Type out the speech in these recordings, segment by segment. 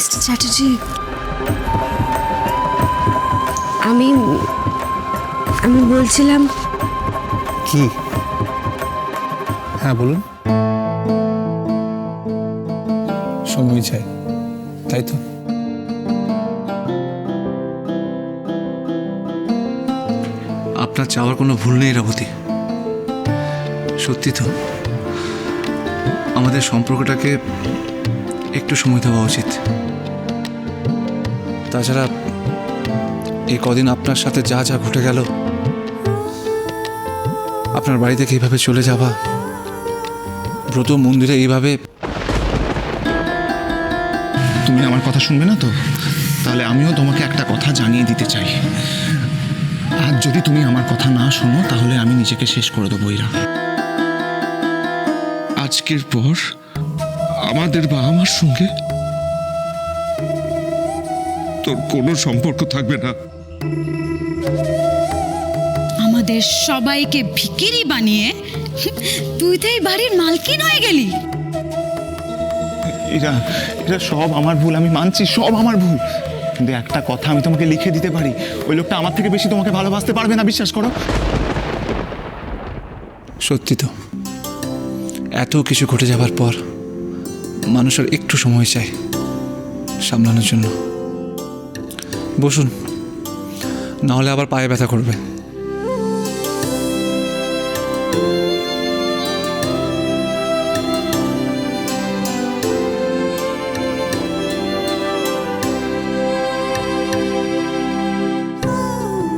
Mister Chatterjee আমি আমি বলছিলাম কি? হ্যাঁ বলুন। সময় চাই তাই তো? আপনার চাওয়ার কোনো ভুল নেই রাবতী সত্যি তো আমাদের সম্পর্কটাকে একটু সময় দেওয়া উচিত। তাছাড়া এই কদিন আপনার সাথে যা যা ঘটে গেল, আপনার বাড়ি থেকে এইভাবে চলে যাওয়া, ব্রত মন্দিরে এইভাবে তুমি আমার কথা শুনবে না তো? তাহলে আমিও তোমাকে একটা কথা জানিয়ে দিতে চাই। আর যদি তুমি আমার কথা না শোনো, তাহলে আমি নিজেকে শেষ করে দেবো, ইরা। আজকের পর আমাদের বা আমার সঙ্গে? তোর কোনো সম্পর্ক থাকবে না। আমাদের সবাইকে ভিকিরি বানিয়ে তুই তো এই বাড়ির মালকিন হয়ে গেলি। এরা এরা সব আমার ভুল আমি মানছি সব আমার ভুল। কিন্তু একটা কথা আমি তোমাকে লিখে দিতে পারি ওই লোকটা আমার থেকে বেশি তোমাকে ভালোবাসতে পারবে না বিশ্বাস করো। সত্যি তো এত কিছু ঘটে যাবার পর মানুষের একটু সময় চাই সামলানোর জন্য। বসুন নাহলে আবার পায়ে ব্যথা করবে।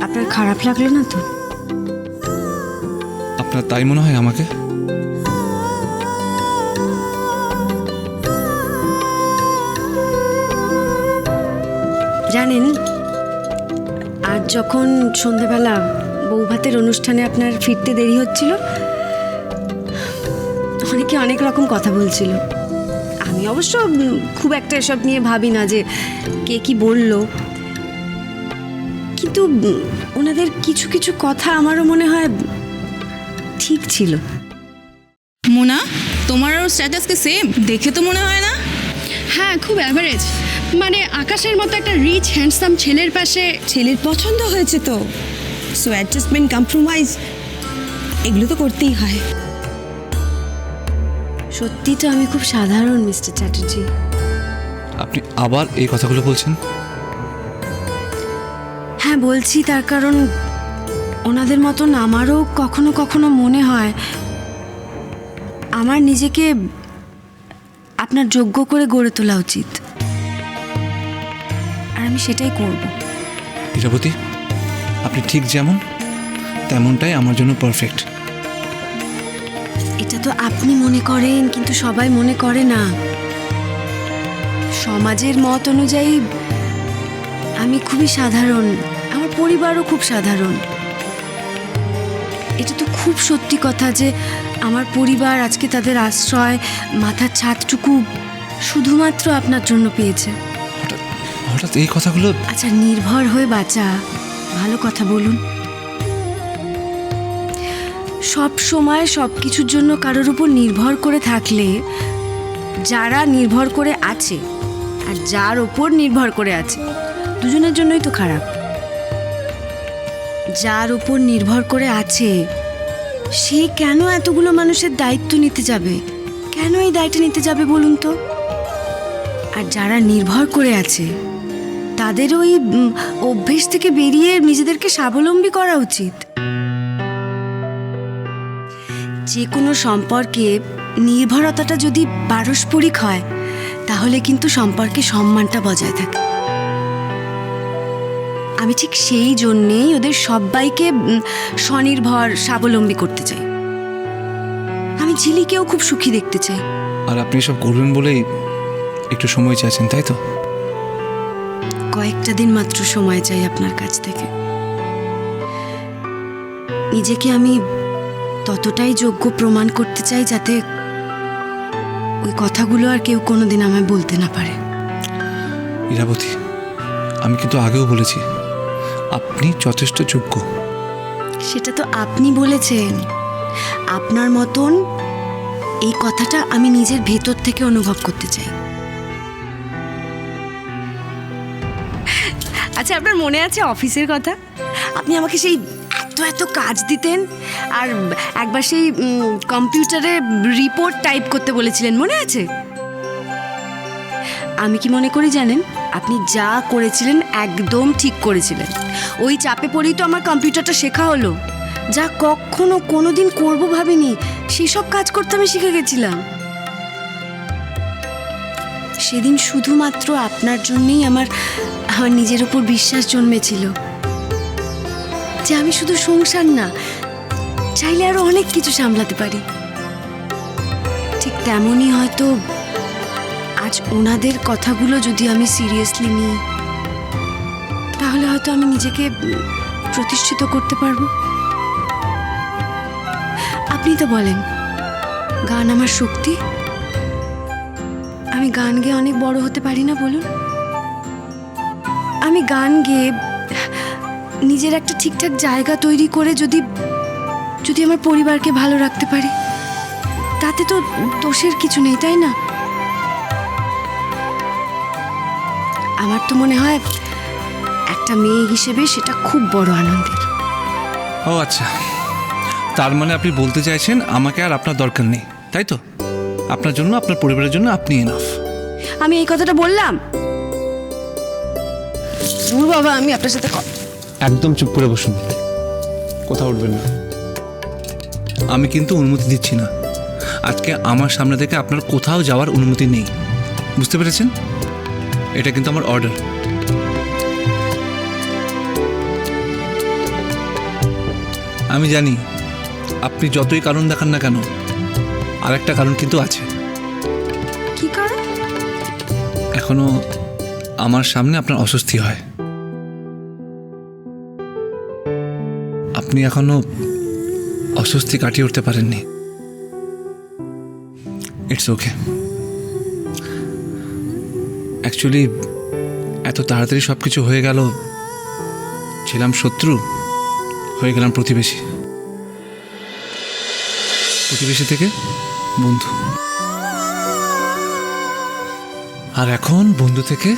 আপনার খারাপ লাগল না তো? আপনার তাই মনে হয় আমাকে? জানেন আজ যখন সন্ধেবেলা বৌভাতের অনুষ্ঠানে আপনার ফিরতে দেরি হচ্ছিল অনেকে অনেক রকম কথা বলছিল। আমি অবশ্য খুব একটা এসব নিয়ে ভাবি না যে কে কি বলল। কিন্তু ওনাদের কিছু কিছু কথা আমারও মনে হয় ঠিক ছিল। মোনা তোমার আর স্ট্যাটাসকে সেম দেখে তো মনে হয় না? হ্যাঁ খুব অ্যাভারেজ মানে আকাশের মতো একটা রিচ হ্যান্ডসাম ছেলের পাশে ছেলের পছন্দ হয়েছে তো। সো অ্যাডজাস্টমেন্ট কম্প্রোমাইজ এগুলো তো করতেই হয়। সত্যি তো আমি খুব সাধারণ মিস্টার চ্যাটার্জি। আপনি আবার এই কথাগুলো বলছেন? হ্যাঁ বলছি তার কারণ ওনাদের মতন আমারও কখনো কখনো মনে হয় আমার নিজেকে আপনার যোগ্য করে গড়ে তোলা উচিত। আমি সেটাই করব। ইরাবতী আপনি ঠিক যেমন তেমনটাই আমার জন্য পারফেক্ট এটা তো আপনি মনে করেন কিন্তু সবাই মনে করে না। সমাজের মত অনুযায়ী আমি খুবই সাধারণ আমার পরিবারও খুব সাধারণ। এটা তো খুব সত্যি কথা যে আমার পরিবার আজকে তাদের আশ্রয় মাথার ছাদটুকু শুধুমাত্র আপনার জন্য পেয়েছে। হঠাৎ এই কথাগুলো? আচ্ছা নির্ভর হয়ে বাঁচা ভালো কথা বলুন। সব সময় সব কিছুর জন্য কারোর উপর নির্ভর করে থাকলে, যারা নির্ভর করে আছে আর যার ওপর নির্ভর করে আছে, দুজনের জন্যই তো খারাপ। যার উপর নির্ভর করে আছে, সে কেন এতগুলো মানুষের দায়িত্ব নিতে যাবে? কেন এই দায়িত্ব নিতে যাবে বলুন তো? আর যারা নির্ভর করে আছে তাদের ওই অভ্যেস থেকে বেরিয়ে নিজেদেরকে স্বাবলম্বী করা উচিত। যে কোনো সম্পর্কে নির্ভরতাটা যদি পারস্পরিক হয়, তাহলে কিন্তু সম্পর্কে সম্মানটা বজায় থাকে। আমি ঠিক সেই জন্যেই ওদের সবাইকে স্বনির্ভর, স্বাবলম্বী করতে চাই। আমি ঝিলিকেও খুব সুখী দেখতে চাই। আর আপনি সব করবেন বলেই একটু সময় চাইছেন, তাই তো? কয়েকটা দিন মাত্র সময় চাই আপনার কাছ থেকে। নিজেকে আমি ততটাই যোগ্য প্রমাণ করতে চাই যাতে ওই কথাগুলো আর কেউ কোনোদিন আমায় বলতে না পারে। ইরাবতী আমি কিন্তু আগেও বলেছি আপনি যথেষ্ট যোগ্য। সেটা তো আপনি বলেছেন। আপনার মতন এই কথাটা আমি নিজের ভেতর থেকে অনুভব করতে চাই। আচ্ছা আপনার মনে আছে অফিসের কথা? আপনি আমাকে সেই এত এত কাজ দিতেন আর একবার সেই কম্পিউটারে রিপোর্ট টাইপ করতে বলেছিলেন, মনে আছে? আমি কি মনে করি জানেন, আপনি যা করেছিলেন একদম ঠিক করেছিলেন। ওই চাপে পড়েই তো আমার কম্পিউটারটা শেখা হলো। যা কখনো কোনোদিন করব ভাবিনি, সেসব কাজ করতে আমি শিখে গেছিলাম। সেদিন শুধুমাত্র আপনার জন্যই আমার আমার নিজের উপর বিশ্বাস জন্মেছিল। যে আমি শুধু সংসার না, চাইলে আরও অনেক কিছু সামলাতে পারি। ঠিক তেমনই হয়তো আজ ওনাদের কথাগুলো যদি আমি সিরিয়াসলি নিই, তাহলে হয়তো আমি নিজেকে প্রতিষ্ঠিত করতে পারব। আপনি তো বলেন, গান আমার শক্তি? আমি গান গেয়ে অনেক বড় হতে পারি না বলুন? আমি গান গেয়ে নিজের একটা ঠিকঠাক জায়গা তৈরি করে যদি যদি আমার পরিবারকে ভালো রাখতে পারি, তাতে তো দোষের কিছু নেই, তাই না? আমার তো মনে হয় একটা মেয়ে হিসেবে সেটা খুব বড় আনন্দের। ও আচ্ছা। তার মানে আপনি বলতে চাইছেন আমাকে আর আপনার দরকার নেই, তাই তো? আপনার জন্য আপনার পরিবারের জন্য আপনি এনাফ আমি এই কথাটা বললাম। দূর বাবা আমি আপনার সাথে ক- একদম চুপ করে বসুন। কোথাও উঠবেন না। আমি কিন্তু অনুমতি দিচ্ছি না। আজকে আমার সামনে থেকে আপনার কোথাও যাওয়ার অনুমতি নেই। বুঝতে পেরেছেন? এটা কিন্তু আমার অর্ডার আমি জানি আপনি যতই কারণ দেখান না কেন আরেকটা কারণ কিন্তু আছে। কি কারণ? এখনও আমার সামনে আপনার অস্বস্তি হয়। আপনি এখনও অস্বস্তি কাটিয়ে উঠতে পারেননি। ইটস ওকে অ্যাকচুয়ালি এত তাড়াতাড়ি সব কিছু হয়ে গেল ছিলাম শত্রু হয়ে গেলাম প্রতিবেশী। প্রতিবেশী থেকে বন্ধু। আর এখন বন্ধু থেকে?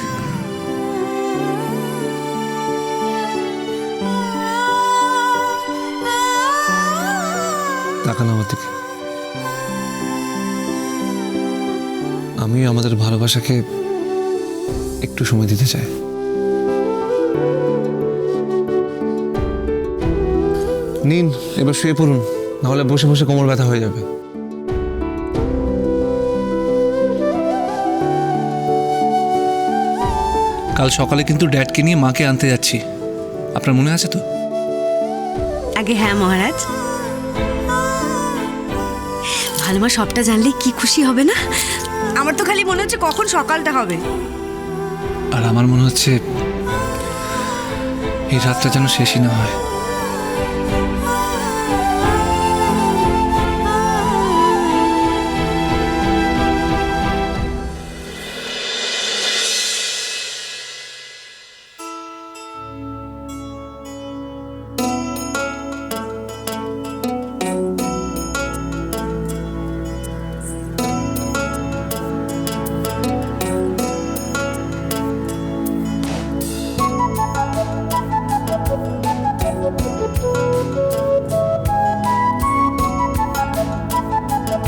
তাকান আমার দিকে। আমি আমাদের ভালোবাসাকে একটু সময় দিতে চাই। নিন, এবার শুয়ে পড়ুন, নাহলে বসে বসে কোমর ব্যথা হয়ে যাবে। কাল সকালে কিন্তু ড্যাডকে নিয়ে মাকে আনতে যাচ্ছি। আপনার মনে আছে তো? আগে হ্যাঁ মহারাজ। ভালোমা সবটা জানলে কি খুশি হবে না? আমার তো খালি মনে হচ্ছে কখন সকালটা হবে। আর আমার মনে হচ্ছে এই রাতটা যেন শেষই না হয়।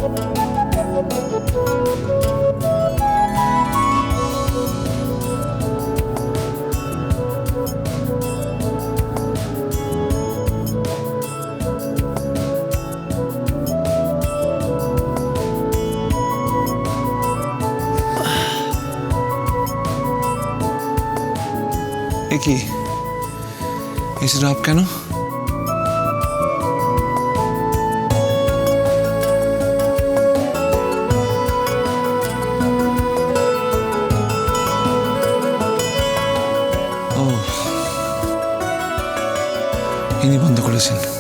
এ কি এসে রাব কেন? ইনি বন্ধ করেছেন।